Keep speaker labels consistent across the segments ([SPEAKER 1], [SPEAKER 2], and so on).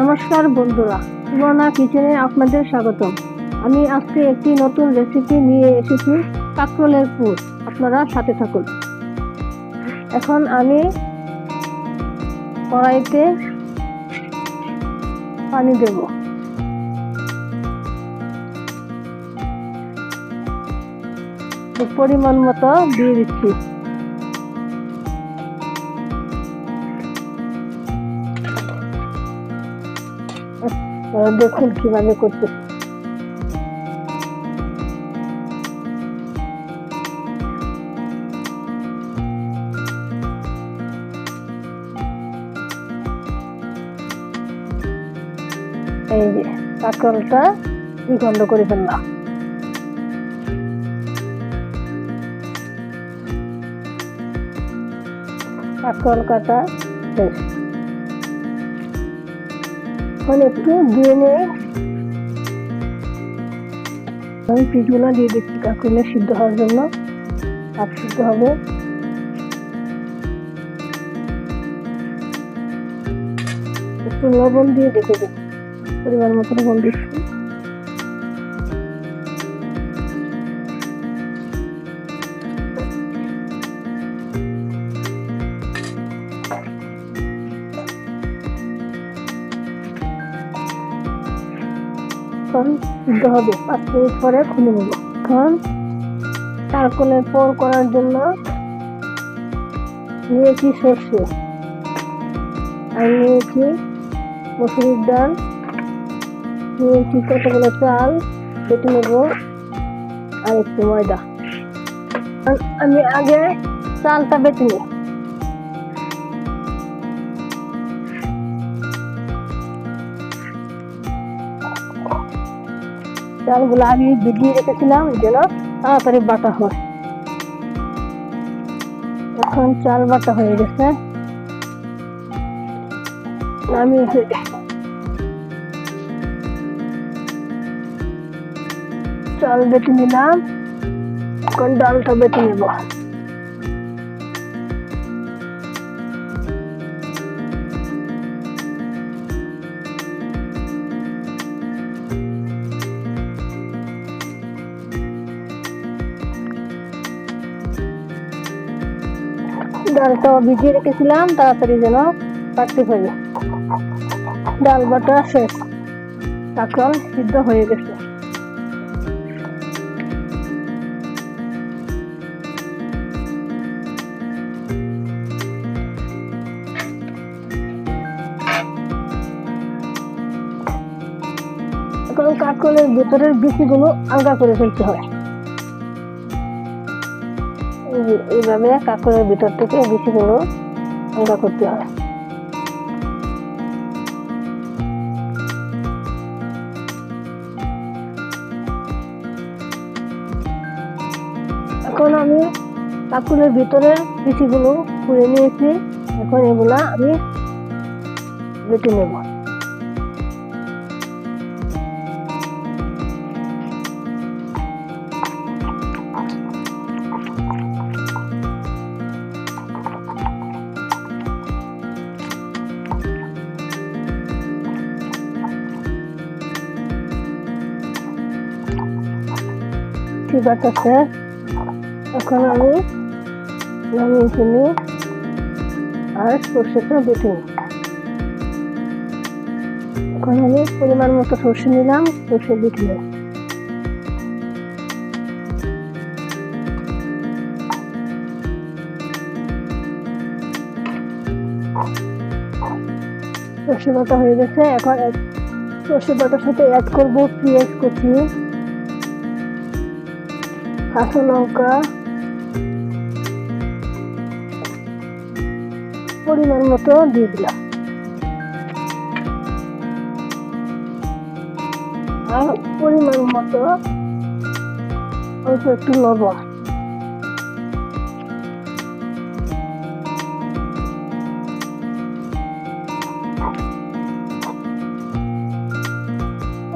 [SPEAKER 1] নমস্কার বন্ধুরা, সুবর্ণা কিচেনে আপনাদের স্বাগতম। আমি আজকে একটি নতুন রেসিপি নিয়ে এসেছি, কাঁকরোলের পুর। আপনারা সাথে থাকুন। এখন আমি কড়াইতে পানি দেব। পরিমাণ মতো দিয়ে দিচ্ছি। দেখুন কীভাবে করতে এই যে কাঁকরোলটা দ্বিখণ্ড করে ফেললাম। কাঁকরোল কাটা শেষ। এখন একটু দিয়ে নেই আমি পিঠগুলো দিয়ে দিচ্ছি কাকুলে সিদ্ধ হওয়ার জন্য। হাফ সিদ্ধ হবে। একটু লবণ দিয়ে দেখে দিই পরিমাণ মতো লবণ দিচ্ছি। এখন সিদ্ধ হবে। পাঁচ মিনিট পরে খুলে নেব। এখন চারকোলের পর করার জন্য নিয়েছি সর্ষে? আর নিয়েছি মসুরির ডাল? নিয়েছি কতগুলো চাল? কেটে নেব। আর একটু ময়দা। আমি আগে চালটা বেটে নিই চালগুলো আমি ভিজিয়ে রেখেছিলাম যেন তাড়াতাড়ি বাটা হয়। এখন চাল বাটা হয়ে গেছে। আমি চাল বেটে নিলাম, এখন ডালটা বেটে নেব। ডালটা ভিজিয়ে রেখেছিলাম, তাড়াতাড়ি যেন কাটতে পারি ডাল বাটা শেষ। কাঁকরোল সিদ্ধ হয়ে গেছে। এখন কাঁকরোলের ভেতরের বিচিগুলো আলগা করে ফেলতে হয়। এইভাবে কাঁকড়ের ভিতর থেকে বিচিগুলো আলগা করতে হয়। এখন আমি কাকুলের ভিতরের বিচিগুলো খুলে নিয়েছি। এখন এগুলা আমি বেটে নেব। ঠিক আছে। এখন আমি নামিয়ে ফেলি। আর সর্ষেটা বেটে নিই। এখন আমি পরিমাণ মতো সর্ষে নিলাম, সর্ষে বেটে নিই সর্ষে বাটা হয়ে গেছে। এখন সর্ষে বাটার সাথে অ্যাড করব পেঁয়াজ কুচি। কাঁচা লঙ্কা। পরিমাণ মতো দিয়ে দিলাম। আর পরিমাণ মতো একটু লবণ।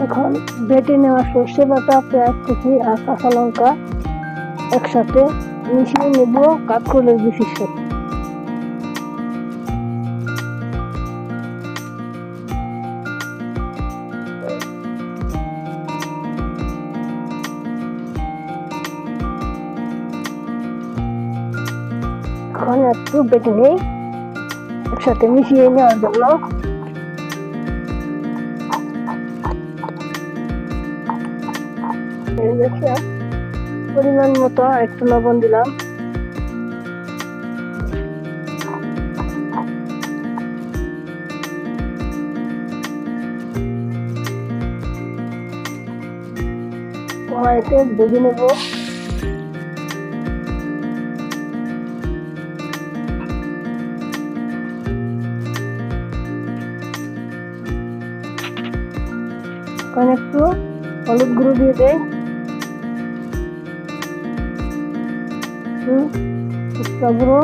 [SPEAKER 1] এখন বেটে নেওয়া সর্ষে বাটা, পেঁয়াজ কুচি আর কাঁচা লঙ্কা একসাথে মিশিয়ে নেব কাঁকরোলের বিশেষ সাথে এখন একটু বেটে নেই, একসাথে মিশিয়ে নেওয়ার জন্য Thank. পরিমাণ মতো একটু লবণ দিলাম। কড়াইতে ভেজে নেব। এখন একটু হলুদ গুঁড়ো দিয়ে দেয় হুম ফুচকা গুঁড়ো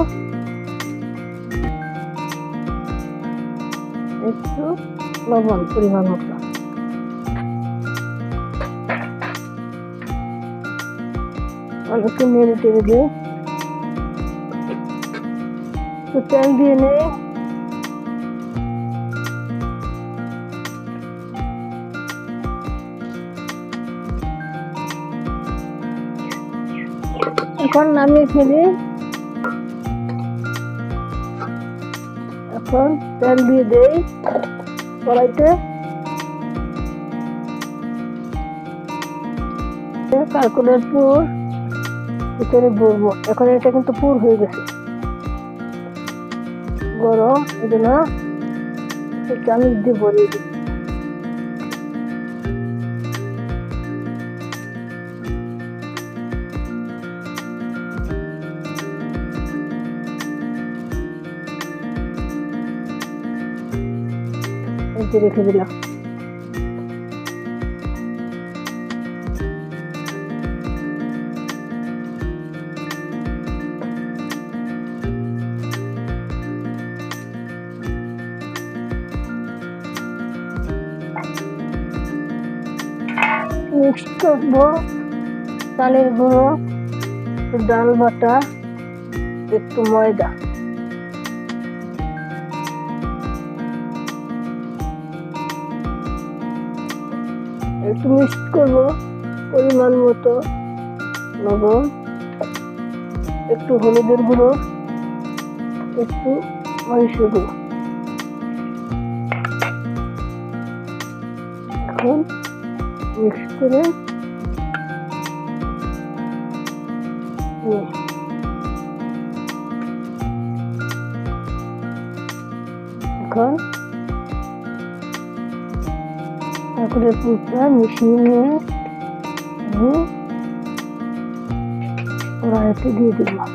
[SPEAKER 1] একটু লবণ পরিমাণ মতো। অনেকটু নেড়ে টেড়ে দিয়ে তেল দিয়ে নেই। এখন নামিয়ে ফেলি এখন তেল দিয়ে দেই কড়াইতে। কালকুলের পুর ভিতরে ভরবো। এখন এটা কিন্তু পুর হয়ে গেছে। গরম একটু চামচ দিয়ে ভরিয়ে দিই যে রেখে দিলাম। মিক্স করব চালের ডাল বাটা একটু ময়দা। একটু মিক্স করব পরিমাণ মতো। লবণ একটু হলুদের গুঁড়ো, একটু মরিচের গুঁড়ো। এখন মিক্স করে নিই। এখন তারপরে পুরটা মিশিয়ে নিয়ে আমি কড়াইতে দিয়ে দিলাম।